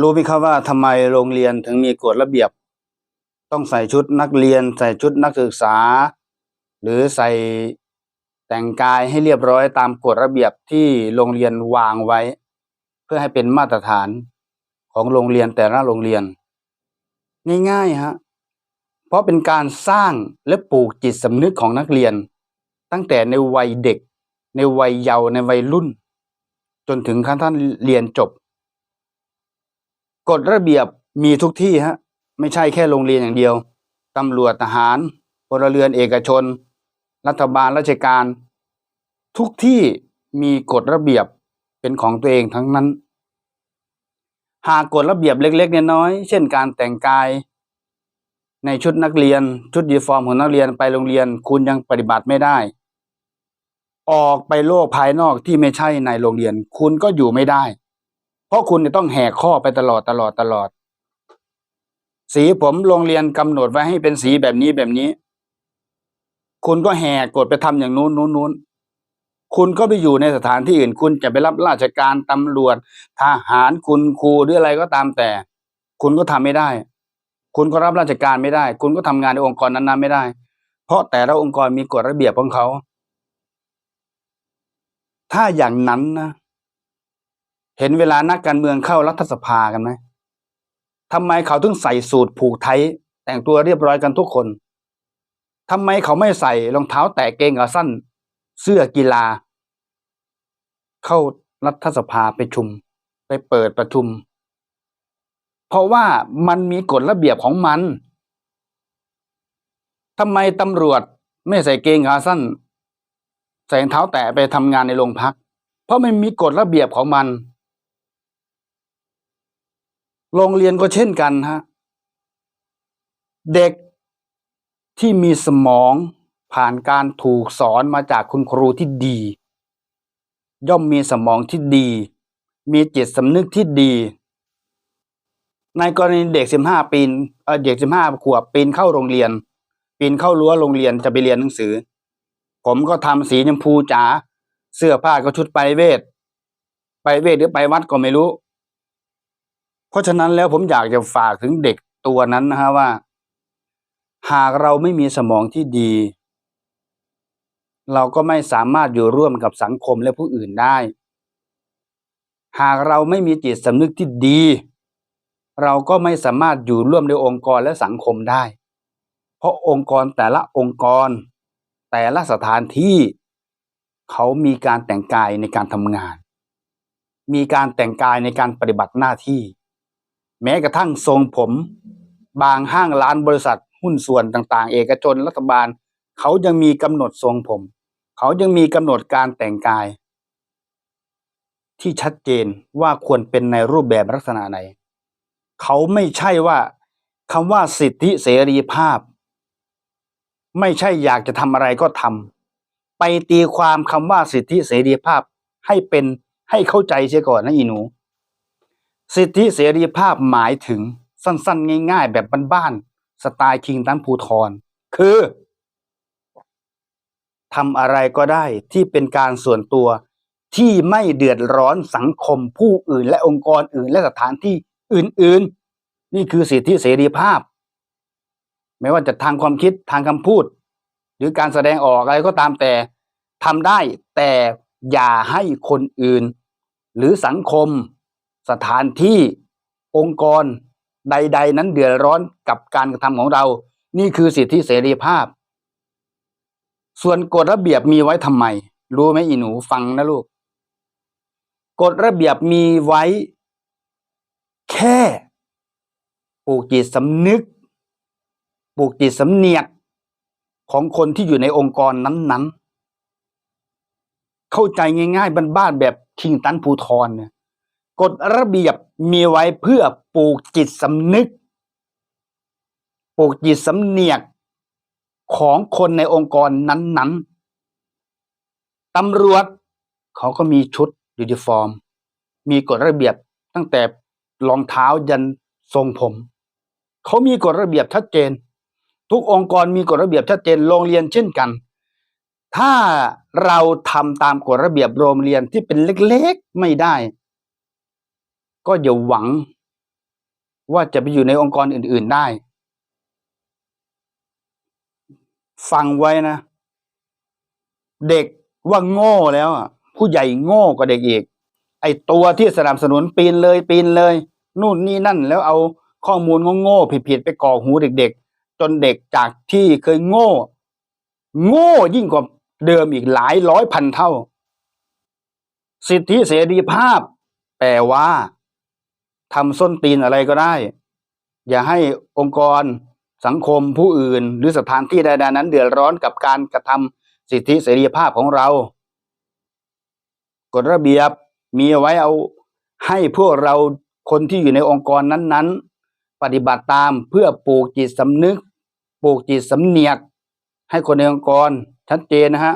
รู้ไหมครับว่าทำไมโรงเรียนถึงมีกฎระเบียบ ต้องใส่ชุดนักเรียน ใส่ชุดนักศึกษา หรือใส่แต่งกายให้เรียบร้อยตามกฎระเบียบที่โรงเรียนวางไว้ เพื่อให้เป็นมาตรฐานของโรงเรียนแต่ละโรงเรียน ง่ายๆฮะเพราะเป็นการสร้างและปลูกจิตสำนึกของนักเรียน ตั้งแต่ในวัยเด็ก ในวัยเยาว์ในวัยรุ่น จนถึงขั้นท่านเรียนจบ กฎระเบียบมีทุกที่ฮะไม่ใช่แค่โรงเรียนอย่างเดียวตำรวจทหารพลเรือนเอกชน รัฐบาลราชการ ทุกที่มีกฎระเบียบเป็นของตัวเองทั้งนั้น หากกฎระเบียบเล็กๆน้อยๆเช่นการแต่งกาย ในชุดนักเรียนชุดยูนิฟอร์มของนักเรียนไปโรงเรียนคุณยังปฏิบัติไม่ได้ ออกไปโลกภายนอกที่ไม่ใช่ในโรงเรียน คุณก็อยู่ไม่ได้ เพราะคุณจะต้องแหกข้อไปตลอดตลอดตลอด สีผมโรงเรียนกำหนดไว้ให้เป็นสีแบบนี้แบบนี้ คุณก็แหกกฎไปทำอย่างนู้นนู้นนู้นคุณก็ไปอยู่ในสถานที่อื่น คุณจะไปรับราชการตำรวจ ทหารคุณครูหรืออะไรก็ตามแต่ คุณก็ทำไม่ได้ คุณก็รับราชการไม่ได้ คุณก็ทำงานในองค์กรนั้นๆไม่ได้ เพราะแต่ละองค์กรมีกฎระเบียบของเขา ถ้าอย่างนั้นนะ เห็นเวลานักการเมืองเข้ารัฐสภากันไหมทำไมเขาถึงใส่สูทผูกไทยแต่งตัวเรียบร้อยกันทุกคนทำไมเขาไม่ใส่รองเท้าแตะเกงขาสั้น เสื้อกีฬา เข้ารัฐสภาไปชุม ไปเปิดประชุม เพราะว่ามันมีกฎระเบียบของมันทำไมตำรวจไม่ใส่เกงขาสั้น ใส่รองเท้าแตะไปทำงานในโรงพัก เพราะไมันมีกฎระเบียบของมัน โรงเรียนก็เช่นกันฮะเด็กที่มีสมองผ่านการถูกสอนมาจากคุณครูที่ดี ย่อมมีสมองที่ดี มีจิตสำนึกที่ดี ในกรณีเด็กสิบห้าปีนเเด็กสิบห้าขวบปีนเข้าโรงเรียน ปีนเข้ารั้วโรงเรียนจะไปเรียนหนังสือ ผมก็ทำสีชมพูจ๋าเสื้อผ้าก็ชุดไปเวท ไปเวทหรือไปวัดก็ไม่รู้ เพราะฉะนั้นแล้วผมอยากจะฝากถึงเด็กตัวนั้นนะฮะว่า หากเราไม่มีสมองที่ดี เราก็ไม่สามารถอยู่ร่วมกับสังคมและผู้อื่นได้ หากเราไม่มีจิตสำนึกที่ดี เราก็ไม่สามารถอยู่ร่วมในองค์กรและสังคมได้ เพราะองค์กรแต่ละองค์กร แต่ละสถานที่เขามีการแต่งกายในการทำงาน มีการแต่งกายในการปฏิบัติหน้าที่ แม้กระทั่งทรงผม บางห้างร้านบริษัทหุ้นส่วนต่างๆ เอกชนรัฐบาล เขายังมีกำหนดทรงผม เขายังมีกำหนดการแต่งกาย ที่ชัดเจนว่าควรเป็นในรูปแบบลักษณะไหน เขาไม่ใช่ว่าคำว่าสิทธิเสรีภาพ ไม่ใช่อยากจะทำอะไรก็ทำไปตีความคำว่าสิทธิเสรีภาพให้เป็นให้เข้าใจเสียก่อนนะอีหนู สิทธิเสรีภาพหมายถึงสั้น ๆ ง่าย ๆ แบบบ้านๆสไตล์คิงตันภูทรคือทำอะไรก็ได้ที่เป็นการส่วนตัวที่ไม่เดือดร้อนสังคมผู้อื่น และองค์กรอื่น และสถานที่อื่น ๆ นี่คือสิทธิเสรีภาพ ไม่ว่าจะทางความคิดทางคำพูด หรือการแสดงออกอะไรก็ตามแต่ทำได้แต่อย่าให้คนอื่น หรือสังคม สถานที่องค์กรใด ๆ นั้นเดือดร้อนกับการกระทำของเรา นี่คือสิทธิเสรีภาพ ส่วนกฎระเบียบมีไว้ทำไม รู้ไหมอีหนูฟังนะลูก กฎระเบียบมีไว้ แค่ปลูกจิตสำนึกปลูกจิตสำเนียกของคนที่อยู่ในองค์กรนั้นๆ เข้าใจง่ายๆบ้านๆแบบคิงตันภูทรเนี่ย กฎระเบียบมีไว้เพื่อปลูกจิตสำนึก ปลูกจิตสำเนียกของคนในองค์กรนั้นๆตำรวจเขาก็มีชุดยูนิฟอร์ม มีกฎระเบียบตั้งแต่รองเท้ายันทรงผม เขามีกฎระเบียบชัดเจน ทุกองค์กรมีกฎระเบียบชัดเจนโรงเรียนเช่นกัน ถ้าเราทำตามกฎระเบียบโรงเรียนที่เป็นเล็กๆไม่ได้ ก็อย่าหวังว่าจะไปอยู่ในองค์กรอื่น ๆได้ ฟังไว้นะ เด็กว่าโง่แล้วอะผู้ใหญ่โง่กว่าเด็กอีก ไอตัวที่สนับสนุนปีนเลยปีนเลย นู่นนี่นั่นแล้วเอาข้อมูลโง่ๆผิดๆไปก่อหูเด็ก ๆ จนเด็กจากที่เคยโง่ โง่ยิ่งกว่าเดิมอีกหลายร้อยพันเท่า สิทธิเสรีภาพ แปลว่า ทำส้นตีนอะไรก็ได้ อย่าให้องค์กรสังคมผู้อื่น หรือสถานที่ใดๆนั้น เดือดร้อนกับการกระทำสิทธิเสรีภาพของเรา กฎระเบียบมีเอาไว้เอาให้พวกเราคนที่อยู่ในองค์กรนั้นๆ ปฏิบัติตามเพื่อปลูกจิตสำนึก ปลูกจิตสำเนียก ให้คนในองค์กรชัดเจนนะฮะ